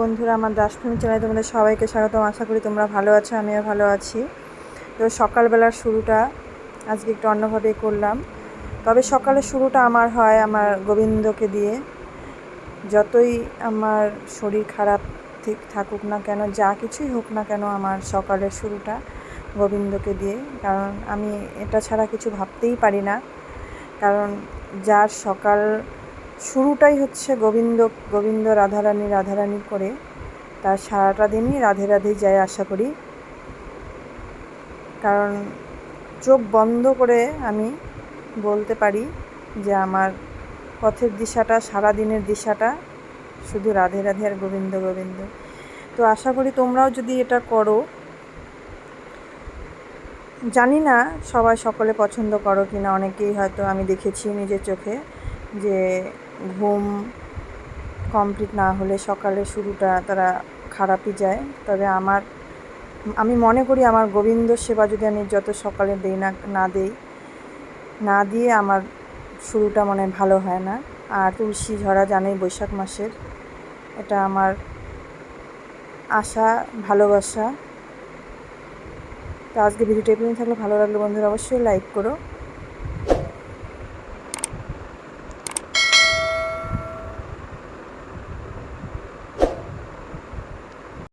বন্ধুরা, আমার দাসভূমি চ্যানেলে তোমাদের সবাইকে স্বাগতম। আশা করি তোমরা ভালো আছো, আমিও ভালো আছি। তো সকালবেলার শুরুটা আজকে একটু অন্যভাবে করলাম। তবে সকালের শুরুটা আমার হয় আমার গোবিন্দকে দিয়ে। যতই আমার শরীর খারাপ ঠিক থাকুক না কেন, যা কিছুই হোক না কেন আমার সকালের শুরুটা গোবিন্দকে দিয়ে। কারণ আমি এটা ছাড়া কিছু ভাবতেই পারি না। কারণ যার সকাল শুরুটাই হচ্ছে গোবিন্দ গোবিন্দ রাধারানী রাধারানী করে তার সারাটা দিনই রাধে রাধেই যায় আশা করি। কারণ চোখ বন্ধ করে আমি বলতে পারি যে আমার পথের দিশাটা, সারা দিনের দিশাটা শুধু রাধে রাধে আর গোবিন্দ গোবিন্দ। তো আশা করি তোমরাও যদি এটা করো, জানি না সবাই সকলে পছন্দ করো কি না অনেকেই হয়তো আমি দেখেছি নিজের চোখে। যে ঘুম কমপ্লিট না হলে সকালের শুরুটা তারা খারাপই যায়। তবে আমার, আমি মনে করি আমার গোবিন্দ সেবা যদি আমি যত সকালে দিই না না দিই, না দিয়ে আমার শুরুটা মনে ভালো হয় না। আর তুলসী ঝরা জানেই বৈশাখ মাসের, এটা আমার আশা, ভালোবাসা। তো আজকে ভিডিওটা এপর্যন্ত থাকলে ভালো লাগলে বন্ধুরা অবশ্যই লাইক করো।